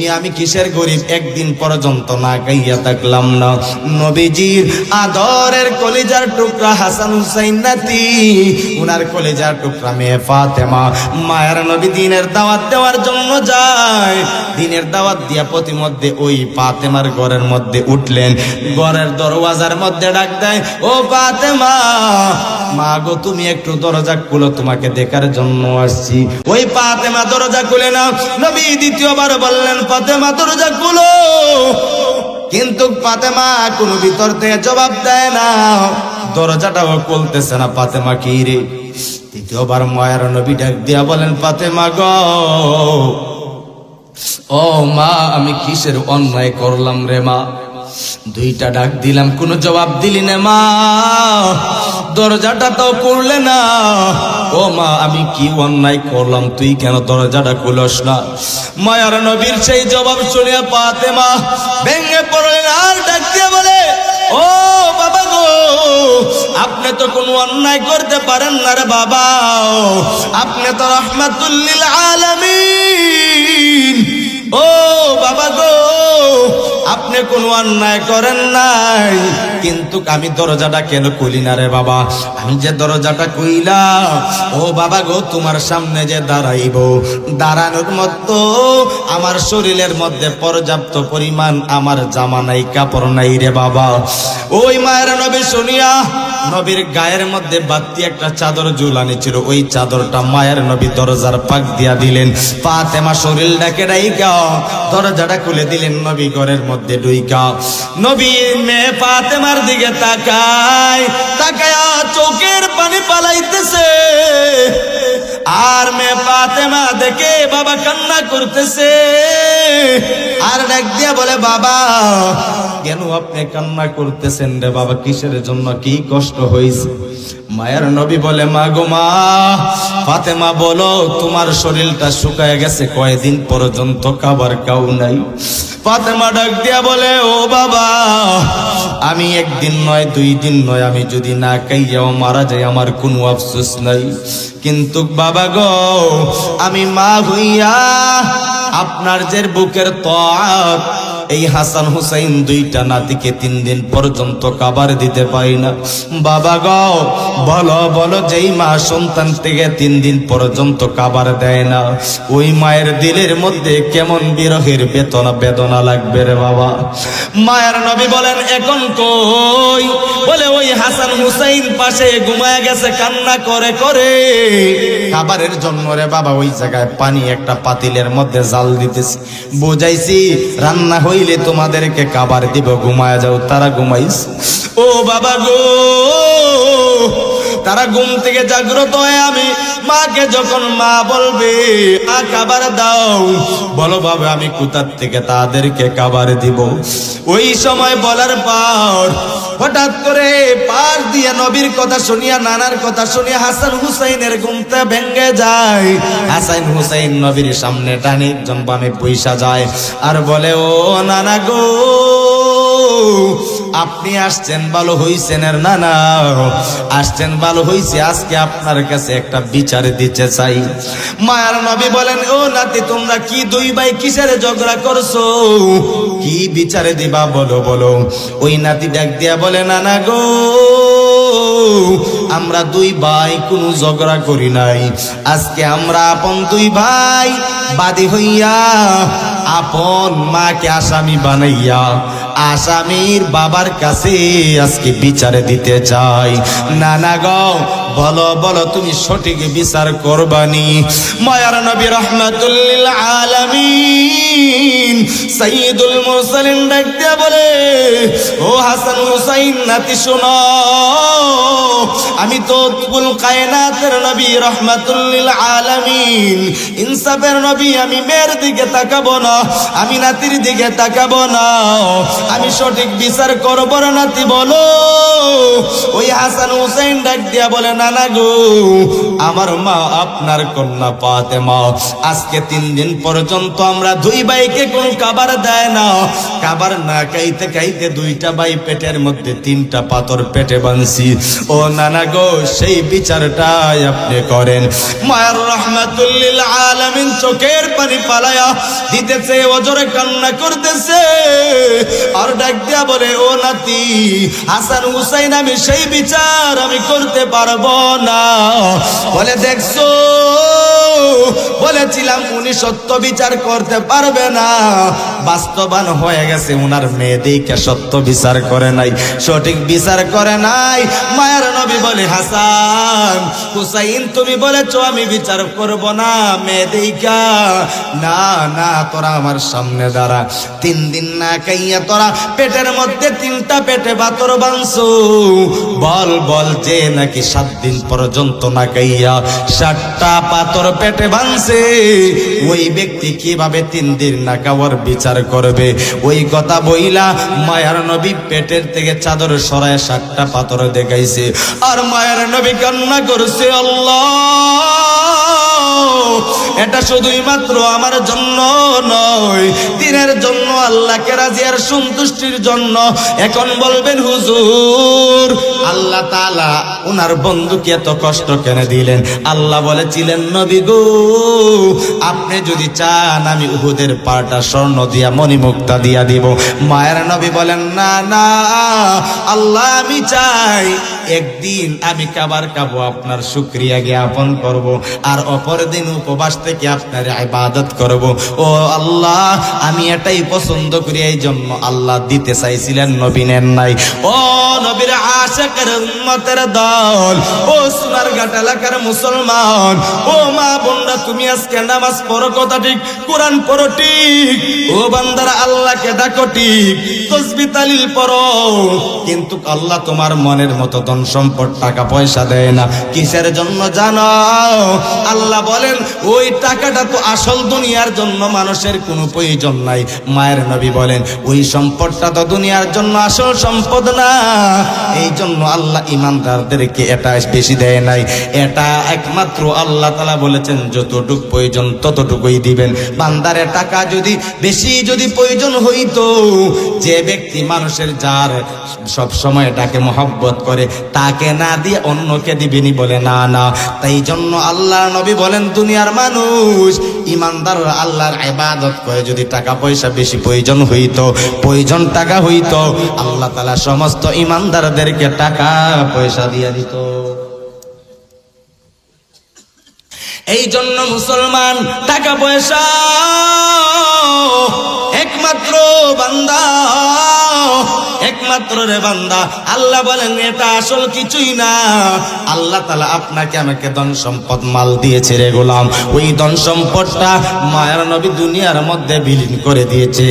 তুমি আমি কিসের গরিব? একদিন পর্যন্ত না গাইয়া থাকলাম না। নবীজির আদরের কলিজার টুকরা হাসান হুসাইন নাতি, উনার কলিজার টুকরা মেয়ে ফাতেমা। মায়ের নবী দিনের দাওয়াত দেওয়ার জন্য যায়। দিনের দাওয়াত দিয়া প্রতিমধ্যে ওই ফাতেমার ঘরের মধ্যে উঠলেন। ঘরের দরওয়াজার মধ্যে ডাক দেয়, ও ফাতেমা, মা গো, তুমি একটু দরজা খুলো, তোমাকে দেখার জন্য আসছি। ওই ফাতেমা দরজা খুলে না। নবী দ্বিতীয়বার বললেন ফাতেমা দরজা খুলো। কিন্তু ফাতেমা কোনো ভিতর থেকে জবাব দেয় না। দরজাটাও খুলতেছে না ফাতেমা কি রে? দ্বিতীয়বার মায়ের নবী ডাক দিয়া বলেন, ফাতেমা গো, ও মা, আমি কিসের অন্যায় করলাম রে মা? দুইটা ডাক দিলাম, কোনো জবাব দিলি না মা। দরজাটা তো করলে না। ও মা, আমি কি অন্যায় করলাম, তুই কেন দরজাটা খুলস না? মায়ার নবীর সেই জবাব শুনিয়া পাতে মা ভেঙে পড়লেন আর ডাক দিয়ে বলে, ও বাবা গো, আপনি তো কোনো অন্যায় করতে পারেন না রে বাবা। আপনি তো রহমাতুল্লিল আলামিন। ও আপনি কোনো অন্যায় করেন নাই। কিন্তু আমি দরজাটা কেন খুলি না রে বাবা? আমি যে দরজাটা কইলাম ও বাবা গো, তোমার সামনে যে দাঁড়াইব, দাঁড়ানোর মতো আমার শরীরের মধ্যে পর্যাপ্ত পরিমাণ আমার জামা নাই কাপড় নাই রে বাবা। ওই মায়ের নবী শুনিয়া নবীর গায়ের মধ্যে বাত্তি একটা চাদর ঝুলানি ছিল ওই চাদরটা মায়ের নবী দরজার পাক দিয়া দিলেন। পা পাতেমা শরীর ডাকে ডাইকা দরজাটা খুলে দিলেন নবী ঘরের মধ্যে। ডুইকা নবী মেয়ে পাতেমার দিকে তাকায়, তাকায়া চোখের পানি পালাইতেছে। আর মেয়ে পাতেমা দেখে বাবা কান্না করতেছে। আর ডাক দিয়া বলে, বাবা, কেন আপনি কান্না করতেছেন রে বাবা? কিসের জন্য কি কষ্ট হয়েছে মায়ের নবী বলে, মা গো মা, ফাতেমা বলো, তোমার শরীরটা শুকায় গেছে, কয়দিন পর্যন্ত খাবার কাউ নাই? ফাতেমা ডাক দিয়া বলে, ও বাবা, আমি একদিন নয়, দুই দিন নয়, আমি যদি না খাইয়াও মারা যাই আমার কোনো আফসোস নাই। কিন্তু বাবা গো, আমি মা হইয়া আপনার যে বুকের তক এই হাসান হুসাইন দুইটা নাতিকে তিন দিন পর্যন্ত কাবার দিতে পারি না। বাবা গো বলো বলো, যেই মা সন্তান থেকে তিন দিন পর্যন্ত কাবার দেয় না, ওই মায়ের দিলের মধ্যে কেমন বিরহের বেতনা, বেদনা লাগবে রে বাবা। মায়ের নবী বলেন, এখন কই? বলে, ওই হাসান হুসাইন পাশে ঘুমায় গেছে, কান্না করে করে। খাবারের জন্য রে বাবা, ওই জায়গায় পানি একটা পাতিলের মধ্যে জাল দিতেছি। বোঝাইছি, রান্না হইলে তোমাদেরকে খাবার দিব, ঘুমায় যাও, তারা ঘুমাইস ও বাবা গো, তারা ঘুম থেকে জাগ্রত হয়ে আমি। মাকে যখন মা বলবে মা খাবার দাও। বলো, বাবা, আমি কোথার থেকে তাদেরকে খাবার দিব? ওই সময় বলার পর হঠাৎ করে পার দিয়ে নবীর কথা শুনিয়া, নানার কথা শুনিয়া হাসান হুসাইনের ঘুমতে ভেঙ্গে যায়। হাসান হুসাইন নবীর সামনে টানি একজন বামে পয়সা যায়। আর বলে, ও নানা গো আপনি আসছেন, ভালো হইছেন এর না না। আসছেন, ভালো হইছে, আজকে আপনার কাছে একটা বিচার দিতে চাই। মায়ার নবী বলেন, ও নাতি, তোমরা কি দুই ভাই কিসের ঝগড়া করছ? কি বিচারে দিবা বলো বলো। ওই নাতি ডাক দিয়া বলে না না গো, আমরা দুই ভাই কোনো ঝগড়া করি নাই। আজকে আমরা আপন দুই ভাই বাদী হইয়া, আপন মাকে আসামি বানাইয়া আসামির বাবার কাছে আজকে বিচারে দিতে চাই। নানা গো বলো বলো তুমি সঠিক বিচার করবানি। মায়ার নবী রহমাতুল্লিল আলামিন সাইয়্যিদুল মুরসালিন ডাক দিয়া বলে, ও হাসান হুসাইন, নাতি শোনো, আমি তো তুল কায়নাতের নবী রহমাতুল্লিল আলামিন। ইনসাফের নবী, আমি মেয়ের দিকে তাকাবো না, আমি নাতির দিকে তাকাবো না। আমি সঠিক বিচার করব নাতি, বলো। ওই হাসান হুসাইন ডাক দিয়া বলে নানা গো, আমার মা, আপনার কন্যা পাতে মা আজকে তিন দিন পর্যন্ত আমরা দুই ভাইকে কোন খাবার দেয় না। কাবার না খাইতে খাইতে দুইটা বাই পেটের মধ্যে তিনটা পাথর পেটে বানছি। ও নানা গো, সেই বিচারটাই আপনি করেন। মায়ের রহমাতুল্লিল আলামিন চোখের পানি পালায়া দিতেছে ওজরে কান্না করতেছে। আর ডাক দিয়া বলে, ও নাতি, হাসান হুসাইন, আমি সেই বিচার আমি করতে পারব না। বলে, দেখছ? বলেছিলাম, উনি সত্য বিচার করতে পারবে না। বাস্তবান হয়ে গেছে, উনার মেয়েদেরকে সত্য বিচার করে নাই, সঠিক বিচার করে নাই। মায়ের নবী বলে, হাসান, হুসাইন, তুমি বলেছ আমি বিচার করব না মেয়েদেরকা। না না, তোরা আমার সামনে দাঁড়া। তিন দিন না খাইয়া তোরা পেটের মধ্যে তিনটা পেটে বাতর বানছো। বল বল যে নাকি সাত দিন পর্যন্ত না খাইয়া সাতটা পাতর পেটে বানছে। ওই ব্যক্তি কীভাবে তিন দিন না খাওয়ার বিচার করবে? ওই কথা বইলা মায়ার নবী পেটের থেকে চাদর সরায় সাতটা পাথর দেখাইছে। আর মায়ার নবী কান্না করছে, আল্লাহ! এটা শুধুই মাত্র আমার জন্য নয়। দিনের জন্য আল্লাহকে রাজি আর সন্তুষ্টির জন্য। এখন বলবেন, হুজুর, আল্লাহ তালা ওনার বন্ধুকে এত কষ্ট কেন দিলেন? আল্লাহ বলেছিলেন, নবী গো, আপনি যদি চান, আমি উহুদের পাটা স্বর্ণ দিয়া, মণিমুক্তা দিয়া দিব। মায়ের নবী বলেন, না না, আল্লাহ আমি চাই। একদিন আমি কাবার কাবো আপনার শুক্রিয়া জ্ঞাপন করব, আর অপর দিন উপবাস থেকে আপনার ইবাদত করব। ও আল্লাহ, আমি এটাই পছন্দ করি এই জন্য আল্লাহ দিতে চাইছিলেন নবীনের নাই। ও নবীর আশেকের উম্মতের দল, ও সোনার ঘাট এলাকার মুসলমান, ও মা বোনরা, তুমি আজকে নামাজ পড়ো, কথা ঠিক, কোরআন পড়ো ঠিক, ও বান্দারা আল্লাহকে ডাকো ঠিক, তসবি তালিল পড়ো। কিন্তু আল্লাহ তোমার মনের মতো ধন সম্পদ, টাকা পয়সা দেয় না। কিসের জন্য জানো? আল্লাহ বলেন, ওই টাকাটা তো আসল দুনিয়ার জন্য মানুষের কোনো প্রয়োজন নাই। মায়ের নবী বলেন, ওই সম্পদটা তো দুনিয়ার জন্য আসল সম্পদ না। এই জন্য আল্লাহ ইমানদারদেরকে এটা বেশি দেয় নাই। এটা একমাত্র আল্লাহ তালা বলেছেন, যতটুক প্রয়োজন ততটুকুই দিবেন। বান্দারে টাকা যদি বেশি যদি প্রয়োজন হইতো, যে ব্যক্তি মানুষের যার সব সময় এটাকে মহব্বত করে তাকে না দিয়ে অন্যকে দিবেনি বলে, না না। তাই জন্য আল্লাহ নবী বলেন, দুনিয়ার মানুষ ইমানদার আল্লাহর ইবাদত করে, যদি টাকা পয়সা বেশি প্রয়োজন হইতো, প্রয়োজন টাকা হইতো, আল্লাহ তালা সমস্ত ইমানদারদেরকে টাকা পয়সা দিয়ে দিত। এই জন্য মুসলমান টাকা পয়সা একমাত্র বান্দা। একমাত্র রে বান্দা। আল্লাহ বলেন, এটা আসল কিছুই না। আল্লাহ তালা আপনাকে আমাকে ধন সম্পদ মাল দিয়েছে রে গোলাম। ওই ধন সম্পদটা মায়ের নবী দুনিয়ার মধ্যে বিলীন করে দিয়েছে।